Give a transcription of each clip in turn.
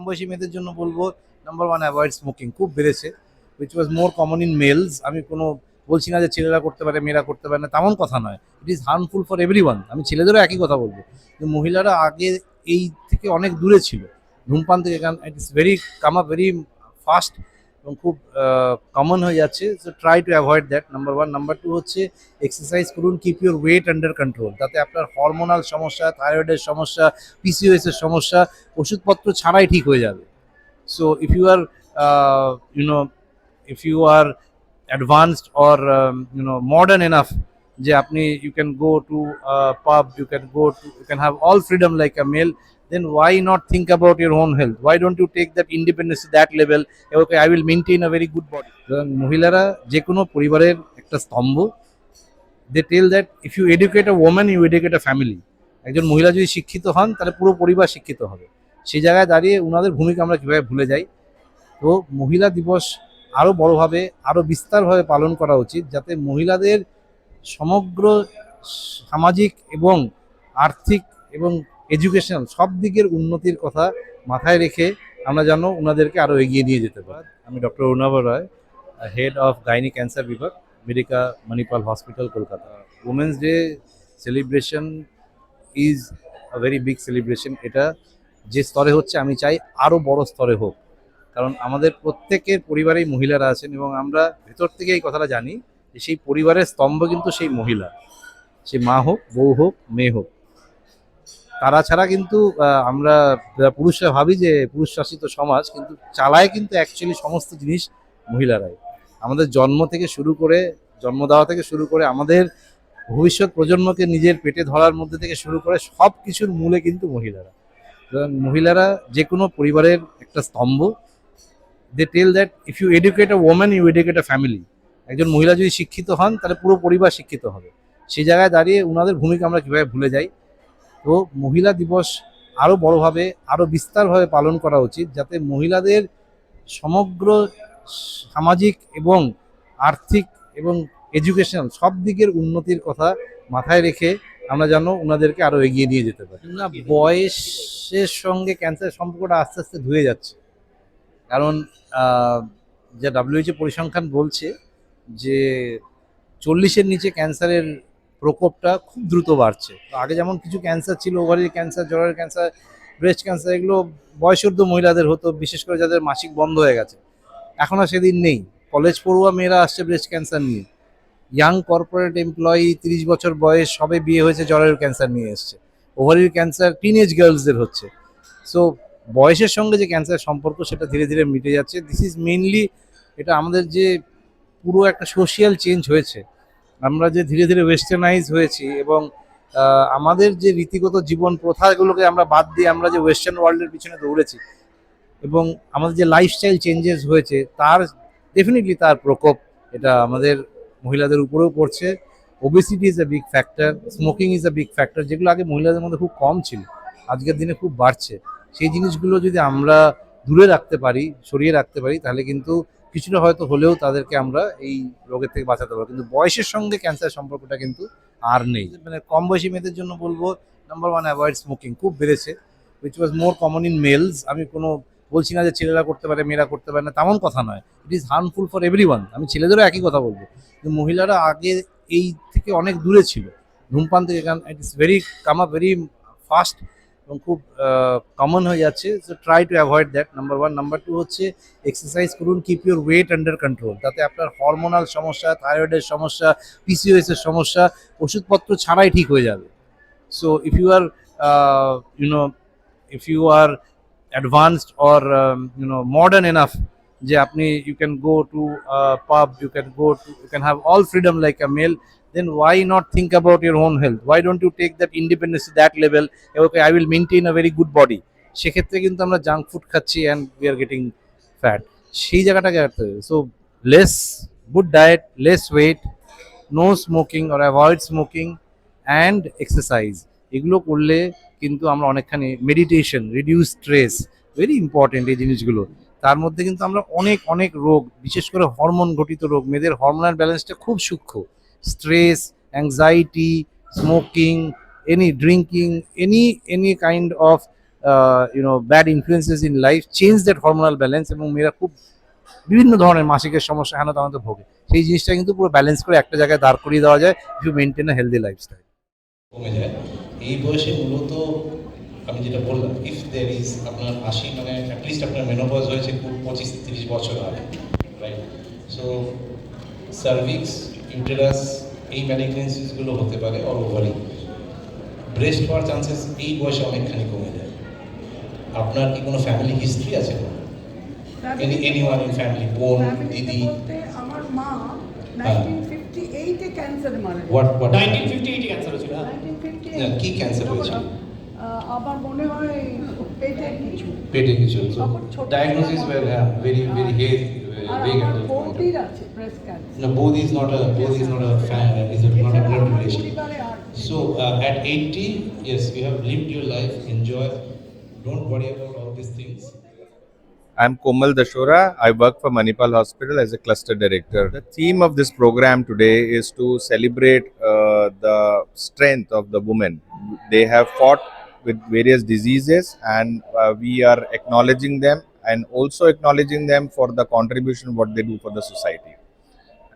কম বয়সী মেয়েদের জন্য বলব নাম্বার ওয়ান অ্যাভয়েড স্মোকিং খুব বেড়েছে which was more common in males আমি কোনো বলছি না যে ছেলেরা করতে পারে, মেয়েরা করতে পারে না, তেমন কথা নয়। It is harmful for every one আমি ছেলেদেরও একই কথা বলব, যে মহিলারা আগে এই থেকে অনেক দূরে ছিল। ধূমপান থেকে কারণ it is very come up very fast এবং খুব কমন হয়ে যাচ্ছে। So try to avoid that number one number two হচ্ছে এক্সারসাইজ করুন keep your weight under control তাতে আপনার হরমোনাল সমস্যা থাইরয়েডের সমস্যা পিসিওএস এর সমস্যা, ওষুধপত্র ছাড়াই ঠিক হয়ে যাবে। So if you are you know if you are advanced or you know modern enough যে আপনি you can go to pub you can go to you can have all freedom like a male not think about your own health? Why don't you take that independence to that level? Okay, i will maintain a very good body. সুতরাং মহিলারা যে কোনো পরিবারের একটা স্তম্ভ they tell that if you educate a woman you educate a family একজন মহিলা যদি শিক্ষিত হন, তাহলে পুরো পরিবার শিক্ষিত হবে। সেই জায়গায় দাঁড়িয়ে ওনাদের ভূমিকা আমরা কীভাবে ভুলে যাই? তো মহিলা দিবস আরও বড়োভাবে আরও বিস্তারভাবে পালন করা উচিত, যাতে মহিলাদের সমগ্র সামাজিক এবং আর্থিক এবং এডুকেশনাল সব দিকের উন্নতির কথা মাথায় রেখে আমরা যেন ওনাদেরকে আরও এগিয়ে নিয়ে যেতে পারি। আমি doctor Arnab Roy, head of gynae cancer বিভাগ, Medica Manipal hospital, Kolkata. Women's day celebration is a very big celebration এটা যে স্তরে হচ্ছে, আমি চাই আরও বড় স্তরে হোক। কারণ আমাদের প্রত্যেকের পরিবারেই মহিলারা আছেন এবং আমরা ভেতর থেকে এই কথাটা জানি সেই পরিবারের স্তম্ভ কিন্তু সেই মহিলা। সে মা হোক, বউ হোক, মেয়ে হোক। তারা ছাড়া কিন্তু আমরা পুরুষরা ভাবি যে পুরুষ শাসিত সমাজ, কিন্তু চালায় কিন্তু অ্যাকচুয়ালি সমস্ত জিনিস মহিলারাই। আমাদের জন্ম থেকে শুরু করে, জন্ম দেওয়া থেকে শুরু করে, আমাদের ভবিষ্যৎ প্রজন্মকে নিজের পেটে ধরার মধ্যে থেকে শুরু করে সব কিছুর মূলে কিন্তু মহিলারা। মহিলারা যে কোনো পরিবারের একটা স্তম্ভ। They tell that if you educate a woman you educate a family একজন মহিলা যদি শিক্ষিত হন, তাহলে পুরো পরিবার শিক্ষিত হবে। সেই জায়গায় দাঁড়িয়ে ওনাদের ভূমিকা আমরা কীভাবে ভুলে যাই? তো মহিলা দিবস আরও বড়োভাবে আরও বিস্তারভাবে পালন করা উচিত, যাতে মহিলাদের সমগ্র সামাজিক এবং আর্থিক এবং এডুকেশন সব দিকের উন্নতির কথা মাথায় রেখে আমরা যেন ওনাদেরকে আরও এগিয়ে নিয়ে যেতে পারি। না, বয়সের সঙ্গে ক্যান্সারের সম্পর্কটা আস্তে আস্তে ধুয়ে যাচ্ছে। কারণ যা ডাব্লিউএইচও পরিসংখ্যান বলছে যে চল্লিশের নিচে ক্যান্সারের প্রকোপটা খুব দ্রুত বাড়ছে। তো আগে যেমন কিছু ক্যান্সার ছিল ওভারির ক্যান্সার জরার ক্যান্সার, ব্রেস্ট ক্যান্সার, এগুলো বয়সর্ধ মহিলাদের হতো, বিশেষ করে যাদের মাসিক বন্ধ হয়ে গেছে। এখন আর সেদিন নেই। কলেজ পড়ুয়া মেয়েরা আসছে ব্রেস্ট ক্যান্সার নিয়ে। ইয়াং কর্পোরেট এমপ্লয়ি, তিরিশ বছর বয়স, সবে বিয়ে হয়েছে জরায়ুর ক্যান্সার নিয়ে এসছে। ওভারির ক্যান্সার টিনেজ গার্লসদের হচ্ছে। সো, বয়সের সঙ্গে যে ক্যান্সার সম্পর্ক, সেটা ধীরে ধীরে মিটে যাচ্ছে। দিস ইজ মেইনলি এটা আমাদের যে পুরো একটা সোশিয়াল চেঞ্জ হয়েছে। আমরা যে ধীরে ধীরে ওয়েস্টার্নাইজ হয়েছি এবং আমাদের যে রীতিগত জীবন প্রথাগুলোকে আমরা বাদ দিয়ে আমরা যে ওয়েস্টার্ন ওয়ার্ল্ডের পিছনে দৌড়েছি এবং আমাদের যে লাইফস্টাইল চেঞ্জেস হয়েছে, তার ডেফিনেটলি তার প্রকোপ এটা আমাদের মহিলাদের উপরেও পড়ছে। Obesity is a big factor smoking is a big factor যেগুলো আগে মহিলাদের মধ্যে খুব কম ছিল, আজকের দিনে খুব বাড়ছে। সেই জিনিসগুলো যদি আমরা দূরে রাখতে পারি, সরিয়ে রাখতে পারি, তাহলে কিন্তু কিছুটা হয়তো হলেও তাদেরকে আমরা এই রোগের থেকে বাঁচাতে পারব। কিন্তু বয়সের সঙ্গে ক্যান্সার সম্পর্কটা কিন্তু আর নেই। মানে কম বয়সী মেয়েদের জন্য বলব নাম্বার ওয়ান অ্যাভয়েড স্মোকিং খুব বেড়েছে which was more common in males আমি কোনো বলছি না যে ছেলেরা করতে পারে, মেয়েরা করতে পারে না, তেমন কথা নয়। It is harmful for every one আমি ছেলেদেরও একই কথা বলব। মহিলারা আগে এই থেকে অনেক দূরে ছিল। ধূমপান থেকে কারণ it is very come up very fast এবং খুব কমন হয়ে যাচ্ছে। So try to avoid that number one number two হচ্ছে এক্সারসাইজ করুন keep your weight under control তাতে আপনার হরমোনাল সমস্যা থাইরয়েডের সমস্যা পিসিওএস এর সমস্যা, ওষুধপত্র ছাড়াই ঠিক হয়ে যাবে। So if you are you know if you are advanced or you know modern enough যে আপনি you can go to pub you can go to you can have all freedom like a male then why not think about your own health? Why don't you take that independence to that level? Okay, i will maintain a very good body. সেক্ষেত্রে কিন্তু আমরা junk food খাচ্ছি and we are getting fat সেই জায়গাটাকে রাখতে হবে so less good diet less weight no smoking or avoid smoking and exercise এগুলো করলে কিন্তু আমরা অনেকখানি meditation reduce stress very important এই জিনিসগুলো। তার মধ্যে কিন্তু আমরা অনেক অনেক রোগ, বিশেষ করে হরমোন ঘটিত রোগ, মেয়েদের হরমোনাল ব্যালেন্সটা খুব সূক্ষ্ম। Stress, anxiety, smoking, any drinking, any any kind of you know bad influences in life change that hormonal balance এবং মেয়েরা খুব বিভিন্ন ধরনের মাসিকের সমস্যা হেন তেন ভোগে। সেই জিনিসটা কিন্তু পুরো ব্যালেন্স করে একটা জায়গায় দাঁড় করিয়ে দেওয়া যায় if maintain a healthy lifestyle কমে যায়। এই বয়সে মূলত আমি যেটা বললাম ইফ দের ইজ আপনার আশি মানে অ্যাটলিস্ট আপনার মেনোপজ হয়েছে পঁচিশ তিরিশ বছর আগে রাইট সো সার্ভিক্স ইউটেরাস এই ম্যালিগনেন্সিসগুলো হতে পারে অল ওভারই ব্রেস্ট হওয়ার চান্সেস এই বয়সে অনেকখানি কমে যায়। আপনার কি কোনো ফ্যামিলি হিস্ট্রি আছে? Any any one in family বোন দিদি? আমার মা হ্যাঁ। 1958 এ ক্যান্সারে মারা হোয়াট হোয়াট 1958 ক্যান্সার হয়েছিল হ্যাঁ। 1958 হ্যাঁ, কি ক্যান্সার হয়েছিল? আমার মনে হয় পেটে কিছু। পেটে কিছু তখন ডায়াগনোসিস। ওয়ার হ্যাঁ ভেরি ভেরি হেজ No, Bodhi is not a Bodhi is not a fan, uh, is not a blood relation. So uh, at 80, yes, you have lived your life, enjoy. Don't worry about all these things. I'm Komal Dashora. I work for Manipal Hospital as a cluster director. The theme of this program today is to celebrate uh, the strength of the women. They have fought with various diseases, and uh, we are acknowledging them and also acknowledging them for the contribution what they do for the society.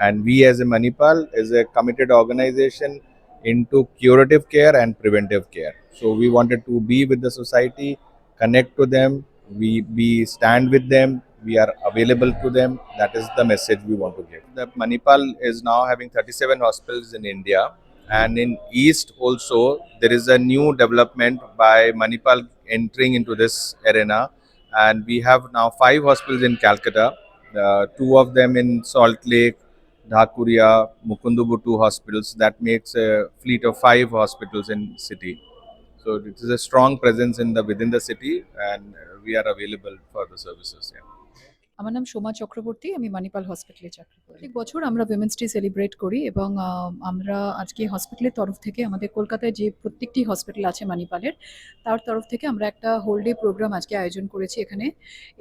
And we, as a Manipal, is a committed organization into curative care and preventive care. So we wanted to be with the society, connect to them, we we stand with them we are available to them that is the message we want to give the manipal is now having 37 hospitals in india and in east also there is a new development by manipal entering into this arena and we have now five hospitals in calcutta uh, two of them in salt lake dhakuria mukundubuttu hospitals that makes a fleet of five hospitals in city so it is a strong presence in the within the city, and we are available for the services. Yeah. আমার নাম সোমা চক্রবর্তী, আমি মানিপাল হসপিটালে চাকরি করি। প্রত্যেক বছর আমরা women's day celebrate করি এবং আমরা আজকে হসপিটালের তরফ থেকে আমাদের কলকাতায় যে প্রত্যেকটি হসপিটাল আছে মানিপালের, তার তরফ থেকে আমরা একটা হোল ডে প্রোগ্রাম আজকে আয়োজন করেছি এখানে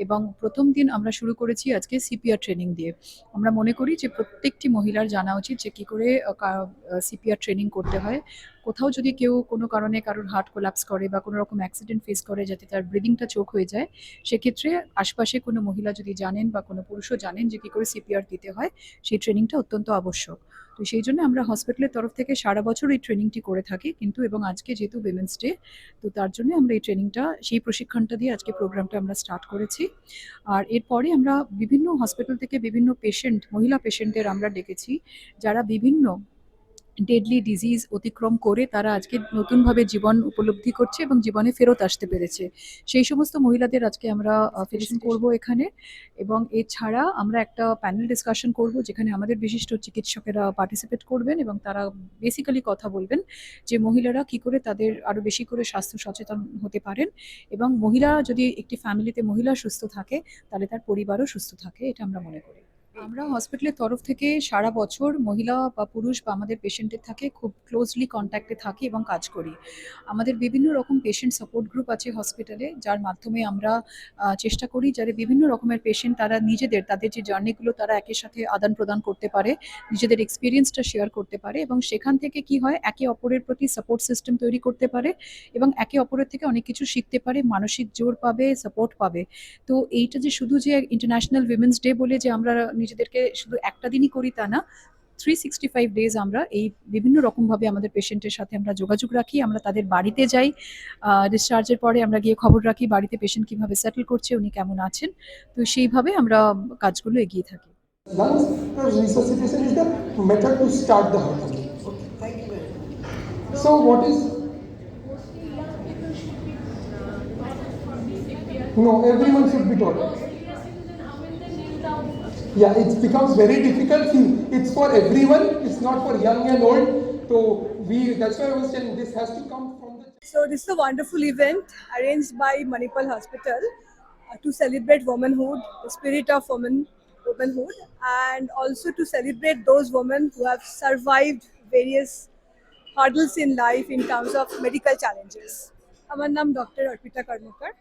এবং প্রথম দিন আমরা শুরু করেছি আজকে সিপিআর ট্রেনিং দিয়ে। আমরা মনে করি যে প্রত্যেকটি মহিলার জানা উচিত যে কী করে সিপিআর ট্রেনিং করতে হয়। কোথাও যদি কেউ কোনো কারণে কারোর হার্ট কোলাপস করে বা কোনো রকম অ্যাক্সিডেন্ট ফেস করে যাতে তার ব্রিদিংটা চোখ হয়ে যায়, সেক্ষেত্রে আশপাশে কোনো মহিলা যদি জানেন বা কোনো পুরুষও জানেন যে কী করে সিপিআর দিতে হয়, সেই ট্রেনিংটা অত্যন্ত আবশ্যক। তো সেই জন্য আমরা হসপিটালের তরফ থেকে সারা বছর এই ট্রেনিংটি করে থাকি কিন্তু এবং আজকে যেহেতু উইমেন্স ডে তো তার জন্য আমরা এই ট্রেনিংটা সেই প্রশিক্ষণটা দিয়ে আজকে প্রোগ্রামটা আমরা স্টার্ট করেছি। আর এরপরে আমরা বিভিন্ন হসপিটাল থেকে বিভিন্ন পেশেন্ট মহিলা পেশেন্টদের আমরা ডেকেছি, যারা বিভিন্ন ডেডলি ডিজিজ অতিক্রম করে তারা আজকে নতুনভাবে জীবন উপলব্ধি করছে এবং জীবনে ফেরত আসতে পেরেছে। সেই সমস্ত মহিলাদের আজকে আমরা ফেলিশন করব এখানে এবং এছাড়া আমরা একটা প্যানেল ডিসকাশন করব যেখানে আমাদের বিশিষ্ট চিকিৎসকেরা পার্টিসিপেট করবেন এবং তারা বেসিক্যালি কথা বলবেন যে মহিলারা কি করে তাদের আরও বেশি করে স্বাস্থ্য সচেতন হতে পারেন এবং মহিলা যদি একটি ফ্যামিলিতে মহিলা সুস্থ থাকে তাহলে তার পরিবারও সুস্থ থাকে এটা আমরা মনে করি। আমরা হসপিটালের তরফ থেকে সারা বছর মহিলা বা পুরুষ বা আমাদের পেশেন্টের থাকে, খুব ক্লোজলি কন্ট্যাক্টে থাকি এবং কাজ করি। আমাদের বিভিন্ন রকম পেশেন্ট সাপোর্ট গ্রুপ আছে হসপিটালে যার মাধ্যমে আমরা চেষ্টা করি যারা বিভিন্ন রকমের পেশেন্ট তারা নিজেদের, তাদের যে জার্নিগুলো তারা একের সাথে আদান প্রদান করতে পারে, নিজেদের এক্সপিরিয়েন্সটা শেয়ার করতে পারে এবং সেখান থেকে কি হয়, একে অপরের প্রতি সাপোর্ট সিস্টেম তৈরি করতে পারে এবং একে অপরের থেকে অনেক কিছু শিখতে পারে, মানসিক জোর পাবে সাপোর্ট পাবে। তো এইটা যে শুধু যে ইন্টারন্যাশনাল উইমেন্স ডে বলে যে আমরা নিজেদেরকে শুধু একটা দিনই করি তা না থ্রি সিক্সটি ফাইভ ডেজ আমরা এই বিভিন্ন রকমভাবে আমাদের পেশেন্টের সাথে আমরা যোগাযোগ রাখি আমরা তাদের বাড়িতে যাই ডিসচার্জের পরে আমরা গিয়ে খবর রাখি বাড়িতে পেশেন্ট কীভাবে সেটেল করছে উনি কেমন আছেন তো সেইভাবে আমরা কাজগুলো এগিয়ে থাকি. So what is no everyone should be taught. Yeah, it becomes very difficult. See, It's for everyone. It's not for young and old. So we that's why I was saying this has to come from the So this is a wonderful event arranged by Manipal Hospital uh, to celebrate womanhood, the spirit of woman, womanhood, and also to celebrate those women who have survived various hurdles in life in terms of medical challenges. আমার নাম doctor Arpita Karmakar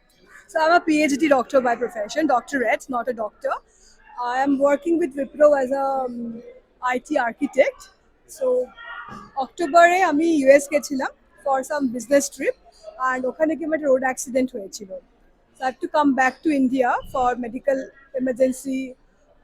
So I'm a PhD doctor by profession, doctorate, not a doctor. I am working with Wipro as a um, IT architect. So অক্টোবরে আমি US গেছিলাম for some business trip and ওখানে কি আমার road accident হয়েছিল had to come back to India for medical emergency,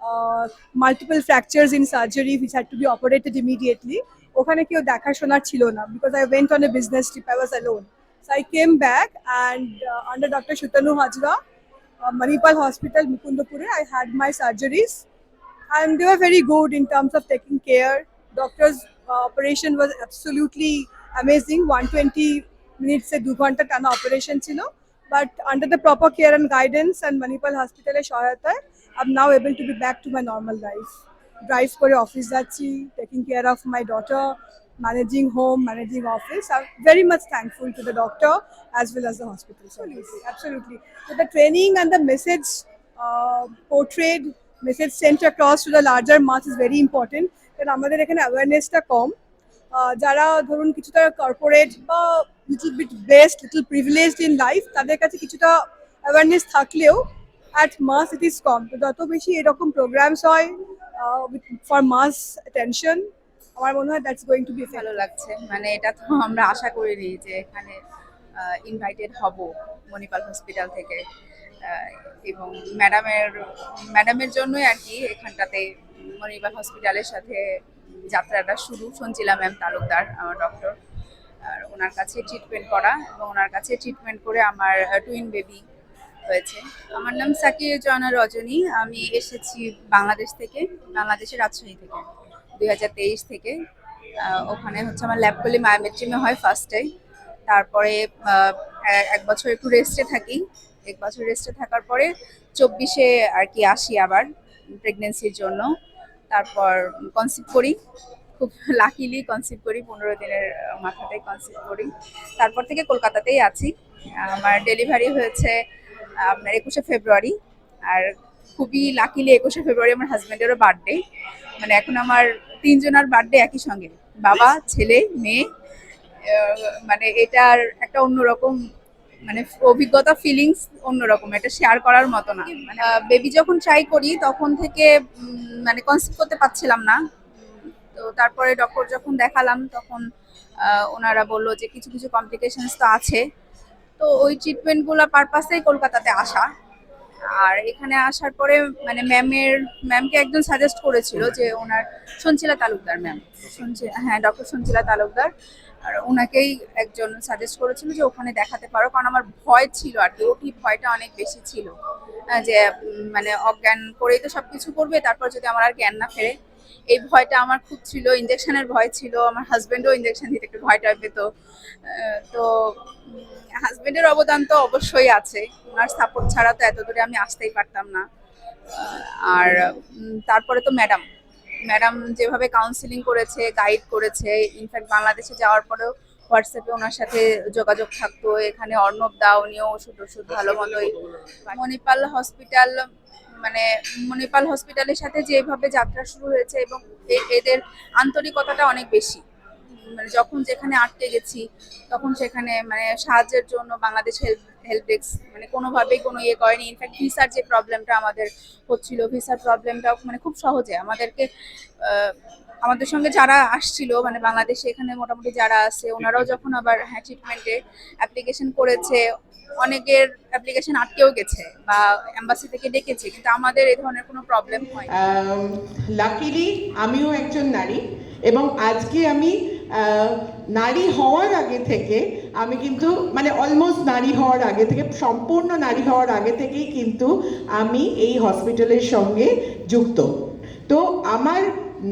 uh, multiple fractures in surgery which had to be operated immediately. ওখানে কেউ দেখাশোনার ছিল না I went on a business trip, I was alone. So I came back and uh, under Dr. Shutanu Hajra, uh, Manipal Hospital, Mukundapure, I had my surgeries and they were very good in terms of taking care. Doctor's uh, operation was absolutely amazing. 120 minutes a দু ঘন্টা টানা operation ছিল but under the proper care and guidance and Manipal হসপিটালের সহায়তায় I am now able to be back to my normal life drive করে office যাচ্ছি taking care of my daughter Managing home managing office I very much thankful to the doctor as well as the hospital absolutely so the training and the message uh, portrayed message sent across to the larger mass is very important. কারণ আমাদের এখানে অ্যাওয়ারনেসটা কম। যারা ধরুন কিছুটা corporate বা little bit best little privileged in life তাদের কাছে কিছুটা অ্যাওয়ারনেস থাকলেও অ্যাট মাস ইট ইজ কম। তো যত বেশি এরকম প্রোগ্রামস হয় ফর মাস অ্যাটেনশন আমার মনে হয় দ্যাটস গোয়িং টু বি ভালো লাগছে। মানে এটা তো আমরা আশা করিনি যে এখানে ইনভাইটেড হব মণিপাল হসপিটাল থেকে। এবং ম্যাডামের ম্যাডামের জন্যই আর কি এখানটাতে মণিপাল হসপিটালের সাথে যাত্রাটা শুরু। শুনছিলাম ম্যাম তালুকদার, আমার ডক্টর আর ওনার কাছে ট্রিটমেন্ট করা এবং ওনার কাছে ট্রিটমেন্ট করে আমার টুইন বেবি হয়েছে। আমার নাম সাকির জয়না রজনী। আমি এসেছি বাংলাদেশ থেকে, বাংলাদেশের রাজশাহী থেকে। দুই হাজার তেইশ থেকে ওখানে হচ্ছে আমার ল্যাব করলে মায়োমেট্রিমে হয় ফার্স্টে তারপরে এক বছর একটু রেস্টে থাকি। এক বছর রেস্টে থাকার পরে চব্বিশে আর কি আসি আবার প্রেগনেন্সির জন্য। তারপর কনসিভ করি। খুব লাকিলি কনসিভ করি, পনেরো দিনের মাথাতেই কনসিভ করি। তারপর থেকে কলকাতাতেই আছি। আমার ডেলিভারি হয়েছে, আপনার একুশে ফেব্রুয়ারি। আর খুবই লাকিলি একুশে ফেব্রুয়ারি আমার হাজব্যান্ডেরও বার্থডে মানে এখন আমার তিনজনের বার্থডে একই সঙ্গে। বাবা, ছেলে, মেয়ে মানে এটার একটা অন্যরকম মানে অভিজ্ঞতা ফিলিংস অন্যরকম, এটা শেয়ার করার মতো না। মানে বেবি যখন ট্রাই করি, তখন থেকে মানে কনসিভ করতে পারছিলাম না। তো তারপরে ডক্টর যখন দেখালাম, তখন ওনারা বলল যে কিছু কিছু কমপ্লিকেশনস তো আছে। তো ওই ট্রিটমেন্টগুলো পারপাসেই কলকাতাতে আসা। আর এখানে আসার পরে মানে ম্যামের ম্যামকে একজন সাজেস্ট করেছিল যে ওনার সঞ্চিলা তালুকদার ম্যাম হ্যাঁ ডক্টর সঞ্চিলা তালুকদার। আর ওনাকেই একজন সাজেস্ট করেছিল যে ওখানে দেখাতে পারো। কারণ আমার ভয় ছিল আর কি, ওটি ভয়টা অনেক বেশি ছিল। যে মানে অজ্ঞান করেই তো সব কিছু করবে, তারপর যদি আমার আর জ্ঞান না ফেরে এই ভয়টা আমার খুব ছিল ইঞ্জেকশনের ভয় ছিল, আমার হাজব্যান্ডও ইঞ্জেকশন দিতে একটু ভয়টা পেত তো হাজবেন্ডের অবদান তো অবশ্যই আছে ওনার সাপোর্ট ছাড়া তো এত দূরে আমি আসতেই পারতাম না। আর তারপরে তো ম্যাডাম ম্যাডাম যেভাবে কাউন্সিলিং করেছে গাইড করেছে ইনফ্যাক্ট বাংলাদেশে যাওয়ার পরেও হোয়াটসঅ্যাপে ওনার সাথে যোগাযোগ থাকতো, এখানে অর্ণব দা উনিও ওষুধ ওষুধ ভালো মতোই। মণিপাল হসপিটাল মানে মণিপাল হসপিটালের সাথে যেভাবে যাত্রা শুরু হয়েছে এবং এদের আন্তরিকতাটা অনেক বেশি। মানে যখন যেখানে আটকে গেছি, তখন সেখানে মানে সাহায্যের জন্য বাংলাদেশ হেল্প হেল্প ডেস্ক মানে কোনোভাবেই কোনো ইয়ে করেনি। ইনফ্যাক্ট ভিসার যে প্রবলেমটা আমাদের হচ্ছিল ভিসার প্রবলেমটাও মানে খুব সহজে আমাদেরকে আমাদের সঙ্গে যারা আসছিল মানে বাংলাদেশে এখানে মোটামুটি যারা আছে, ওনারাও যখন আবার হ্যাঁ ট্রিটমেন্টে অ্যাপ্লিকেশন করেছে, অনেকের অ্যাপ্লিকেশন আটকেও গেছে বা এম্বাসি থেকে ডেকেছে, কিন্তু আমাদের এই ধরনের কোনো প্রবলেম হয় লাকিলি আমিও একজন নারী এবং আজকে আমি নারী হওয়ার আগে থেকে আমি কিন্তু মানে অলমোস্ট নারী হওয়ার আগে থেকে, সম্পূর্ণ নারী হওয়ার আগে থেকেই কিন্তু আমি এই হসপিটালের সঙ্গে যুক্ত। তো আমার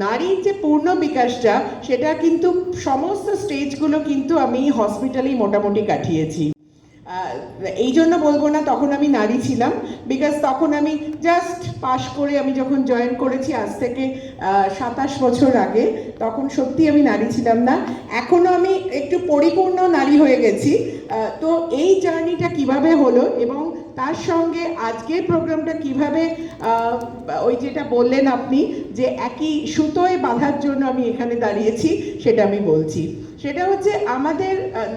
নারীর যে পূর্ণ বিকাশটা, সেটা কিন্তু সমস্ত স্টেজগুলো কিন্তু আমি হসপিটালেই মোটামুটি কাটিয়েছি। এই জন্য বলব না তখন আমি নারী ছিলাম বিকজ তখন আমি জাস্ট পাশ করে আমি যখন জয়েন করেছি আজ থেকে সাতাশ বছর আগে, তখন সত্যি আমি নারী ছিলাম না। এখনও আমি একটু পরিপূর্ণ নারী হয়ে গেছি। তো এই জার্নিটা কীভাবে হলো এবং তার সঙ্গে আজকের প্রোগ্রামটা কীভাবে ওই যেটা বললেন আপনি, যে একই সুতোয় বাঁধার জন্য আমি এখানে দাঁড়িয়েছি, সেটা আমি বলছি। সেটা হচ্ছে আমাদের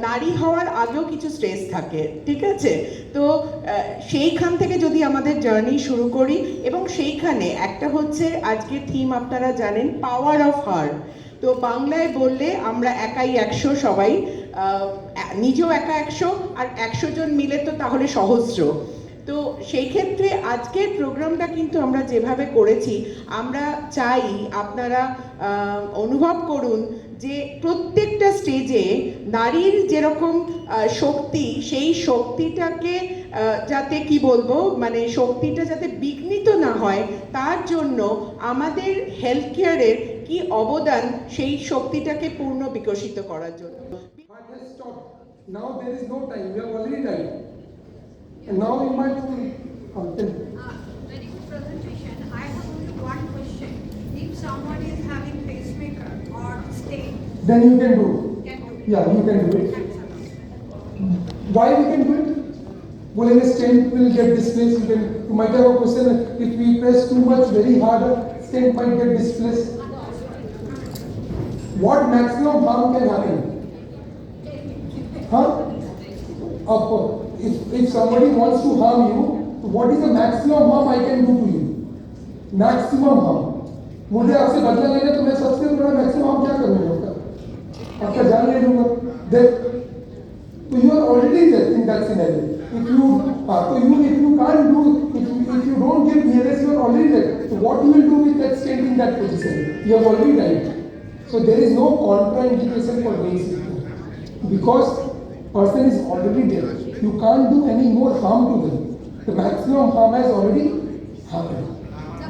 নারী হওয়ার আগেও কিছু স্ট্রেস থাকে, ঠিক আছে? তো সেইখান থেকে যদি আমাদের জার্নি শুরু করি, এবং সেইখানে একটা হচ্ছে আজকের থিম আপনারা জানেন পাওয়ার অফ হার তো বাংলায় বললে আমরা একাই একশো সবাই নিজেও একা একশো, আর একশো জন মিলে তো তাহলে সহস্র তো সেই ক্ষেত্রে আজকের প্রোগ্রামটা কিন্তু আমরা যেভাবে করেছি, আমরা চাই আপনারা অনুভব করুন যে প্রত্যেকটা স্টেজে নারীর যেরকম শক্তি, সেই শক্তিটাকে যাতে কি বলব মানে শক্তিটা যাতে বিঘ্নিত না হয়, তার জন্য আমাদের হেলথ কেয়ারের কি অবদান, সেই শক্তিটাকে পূর্ণ বিকশিত করার জন্য. Now there is no time. We have already died. And now in my come tell me. very good presentation. I have only one question. If someone is having pacemaker or stain, Then you can do. can do. Yeah, you can do it. Thanks a lot. Why we can do it? Bullet stent will get displaced. You can. You might have a question. If we press too much, very hard, stent might get displaced. What maximum harm can happen? Of. If, if somebody wants to harm you, what is the maximum harm I can do to you? Maximum harm. मुझे आपसे बदला लेना तो मैं सबसे बड़ा maximum harm क्या करूँगा उसका? आपका जान ले लूँगा So you are already there in that scenario. If you, uh, so you, if you can't do, if you, don't give BLS, you are already there. So what you will do with that stent in that position? You have already died. So there is no contraindication for doing CPR. Because person is already dead. You can't do any more harm to them. The maximum harm has already happened.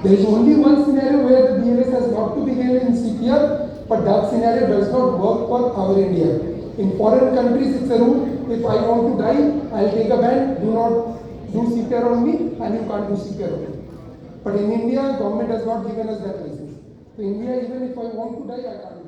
There is only one scenario where the BLS has got to be given in CPR, but that scenario does not work for our India. In foreign countries, it's a rule. If I want to die, I'll take a ban. Do not do CPR on me, and you can't do CPR on me. But in India, government has not given us that license. So India, even if I want to die, I can't.